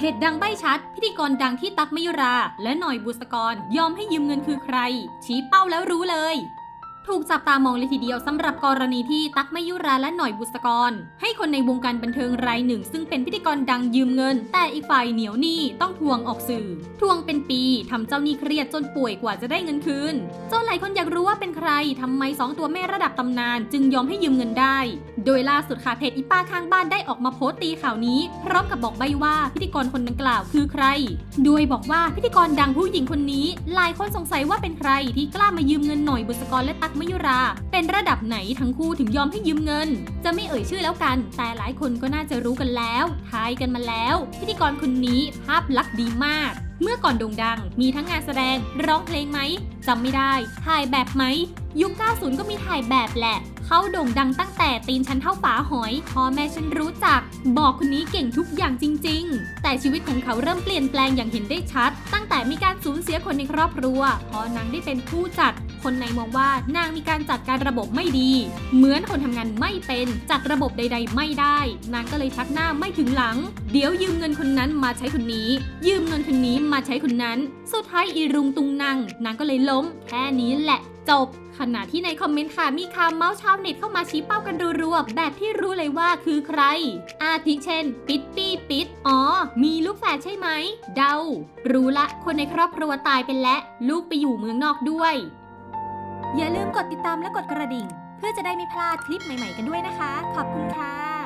เพจดังใบชัด พิธีกรดังที่ตักมยุรา และหน่อยบุษกร ยอมให้ยืมเงินคือใคร ชี้เป้าแล้วรู้เลย ถูกจับตามองเลยทีเดียวสำหรับกรณีที่ตักมยุราและหน่อยบุษกร ให้ คนในวงการบันเทิงรายหนึ่ง ซึ่งเป็นพิธีกรดังยืมเงิน แต่อีกฝ่ายเหนียวหนี้ต้องทวงออกสื่อ ทวงเป็นปีทำเจ้าหนี้เครียดจนป่วยกว่าจะได้เงินคืนจนหลายคนอยากรู้ว่าเป็นใครทำไมสองตัวแม่ระดับตำนาน จึงยอมให้ยืมเงินได้ โดยล่าสุดค่ะเพจอีป้าข้างบ้านได้ออกมาโพสต์ตีข่าวนี้พร้อมกับบอกใบว่าพิธีกรคนดังกล่าวคือใคร โดยบอกว่าพิธีกรดังผู้หญิงคนนี้ หลายคนสงสัยว่าเป็นใครที่กล้ามายืมเงินหน่อยบุษกรและตักมยุรา เป็นระดับไหนทั้งคู่ถึงยอมให้ยืมเงิน จะไม่เอ่ยชื่อแล้วกัน แต่หลายคนก็น่าจะรู้กันแล้วทายกันมาแล้ว พิธีกรคนนี้ภาพลักษณ์ดีมาก เมื่อก่อนโด่งดัง มีทั้งงานแสดง ร้องเพลงไหมจำไม่ได้ ถ่ายแบบไหมยุค 90 ก็มีถ่ายแบบแหละ เขาโด่งดังตั้งแต่ตีนฉันเท่าฝาหอยพ่อแม่ฉันรู้จัก บอกคนนี้เก่งทุกอย่างจริง ๆ แต่ชีวิตของเขาเริ่มเปลี่ยนแปลงอย่างเห็นได้ชัด ตั้งแต่มีการสูญเสียคนในครอบครัวพอนางได้เป็นผู้จัด คนในมองว่านางมีการจัดการระบบไม่ดี เหมือนคนทำงานไม่เป็นจัดระบบใด ๆ ไม่ได้ นางก็เลยชักหน้าไม่ถึงหลัง เดี๋ยวยืมเงินคนนั้นมาใช้คนนี้ ยืมเงินคนนี้มาใช้คนนั้น สุดท้ายอีรุงตุงนางนางก็เลยล้ม แค่นี้แหละ จบ ขณะที่ในคอมเมนต์ค่ะมีคำเมาส์ชาวเน็ตเข้ามาชี้เป้ากันรัวๆแบบที่รู้เลยว่าคือใคร อาทิเช่น ปิดปี้ปิดอ๋อ มีลูกแฝดใช่ไหม เดา รู้ละ คนในครอบครัวตายไปแล้วลูกไปอยู่เมืองนอกด้วย อย่าลืมกดติดตามและกดกระดิ่ง เพื่อจะได้ไม่พลาดคลิปใหม่ๆกันด้วยนะคะ ขอบคุณค่ะ